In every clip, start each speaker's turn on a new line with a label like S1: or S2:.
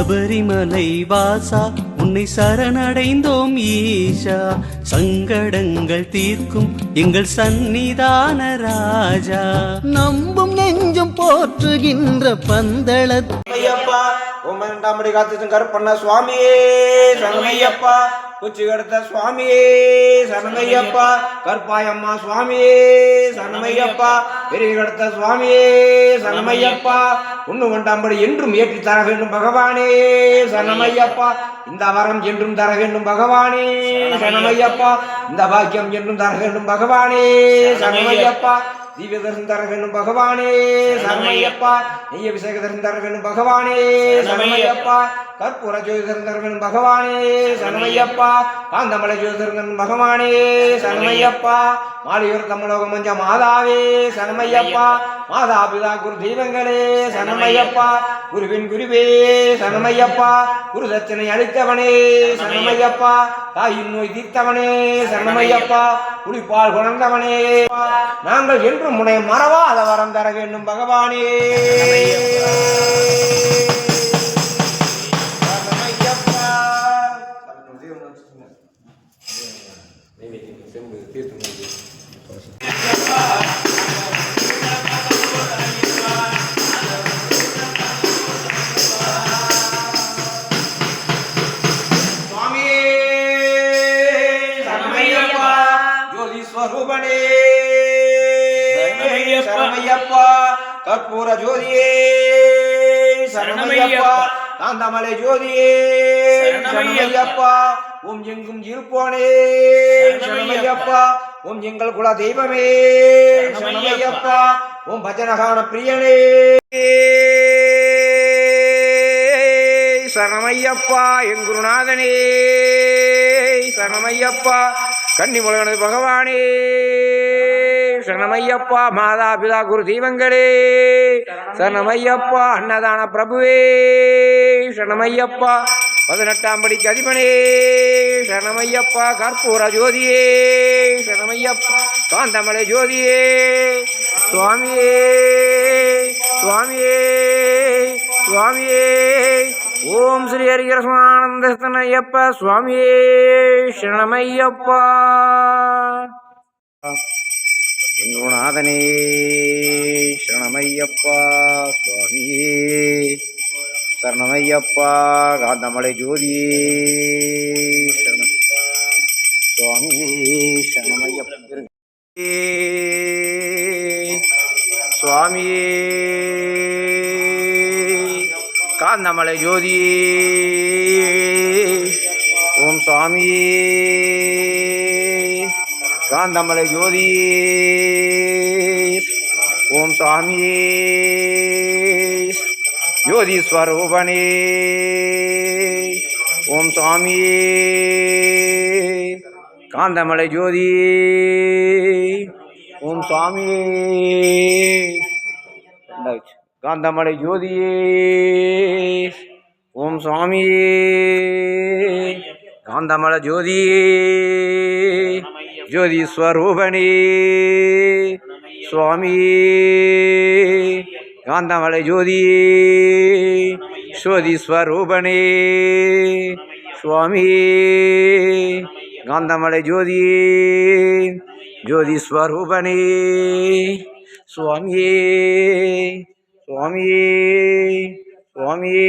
S1: சபரிமலை வாசா உன்னை சரணடைந்தோம் ஈஷா. சங்கடங்கள் தீர்க்கும் எங்கள் சந்நிதான ராஜா.
S2: நம்பும் நெஞ்சும் போற்றுகின்ற பந்தளத்
S3: ஐயப்பா உன் இரண்டாம்படி காத்து கருப்பண்ண சுவாமியே சரணமையப்பா குச்சி கடுத்த சுவாமியே சனமையப்பா கற்பாயம்மா சுவாமியே சனமையப்பா பெரிய கடுத்த சுவாமியே சனமையப்பா உண்ணு கொண்டாம்படி என்றும் ஏற்றி தர வேண்டும் பகவானே சனமையப்பா இந்த வரம் என்றும் தர வேண்டும் பகவானே சனமையப்பா இந்த பாக்கியம் என்றும் தர வேண்டும் பகவானே சனமையப்பா திவ்ய தரிசனம் தர வேண்டும் பகவானே சரணையப்பா நெய்ய அபிஷேக தரிசனம் தர வேண்டும் பகவானே சரணையப்பா கற்பூர ஜோதி தரிசனம் தர வேண்டும் பகவானே சரணையப்பா காந்தமலை ஜோதி தரிசனம் தர வேண்டும் பகவானே சரணையப்பா மாலியூர் தமிழக மஞ்ச மாதாவே சரணையப்பா மாதா பிதா குரு தெய்வங்களே சரணமையப்பா. குருவின் குருவே சரணமையப்பா. குரு தட்சணை அளித்தவனே சரணமையப்பா. தாயின் நோய் தீர்த்தவனே சரணமையப்பா. குளிப்பால் குணர்ந்தவனே நாங்கள் என்றும் முனை மறவாத வரம் தர வேண்டும் பகவானே. தீர்த்தம் ஸ்வரூபனே சரணமையப்பா. கற்பூர ஜோதியே. சரணமையப்பா. காந்தமலை ஜோதியே. சரணமையப்பா. ஓம் எங்கும் இருப்போனே. சரணமையப்பா. ஓம் எங்கள் குல தெய்வமே. சரணமையப்பா. ஓம் பஜனகான பிரியனே. சரணமையப்பா. என் குருநாதனே. சரணமையப்பா. கன்னிமுலகனது பகவானே. சரணமையப்பா மாதா பிதா குரு தெய்வங்களே சரணமையப்பா அன்னதான பிரபுவே. சரணமையப்பா பதினெட்டாம் படிக்கு அதிபனே. சரணமையப்பா கற்பூர ஜோதியே. சரணமையப்பா காந்தமலை ஜோதியே. சுவாமியே சுவாமியே சுவாமியே. ஓம் ஸ்ரீ ஹரிகரசமானந்தஸ்தனையப்ப சுவாமியே சரணமையப்பா. எங்குருநாதனே சரணமையப்பா சுவாமியே சரணமையப்பா காந்தமலை ஜோதியே சரணம். சுவாமியே சரணமையப்பா. சுவாமியே காந்தமலை ஜோதியே ஓம் சுவாமியே. காந்தமலை ஜோதியே ஓம் சுவாமியே. ஜோதி ஸ்வரூபனே ஓம் சுவாமியே. காந்தமலை ஜோதியே ஓம் சுவாமியே. ரெண்டாச்சு. காந்தமலை ஜோதியே. ஓம் சுவாமியே. காந்தமல ஜோதியே. ஜோதி ஸ்வரூபனே சுவாமியே. காந்தமலை ஜோதியே. ஜோதி ஸ்வரூபனே சுவாமியே. காந்தமலை ஜோதியே. ஜோதி ஸ்வரூபனே சுவாமியே. சுவாமியே சுவாமியே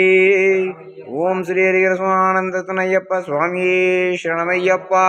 S3: ஓம் ஸ்ரீ ஹரிகரசுவானந்த துணையப்பா சுவாமியே சரணமையப்பா.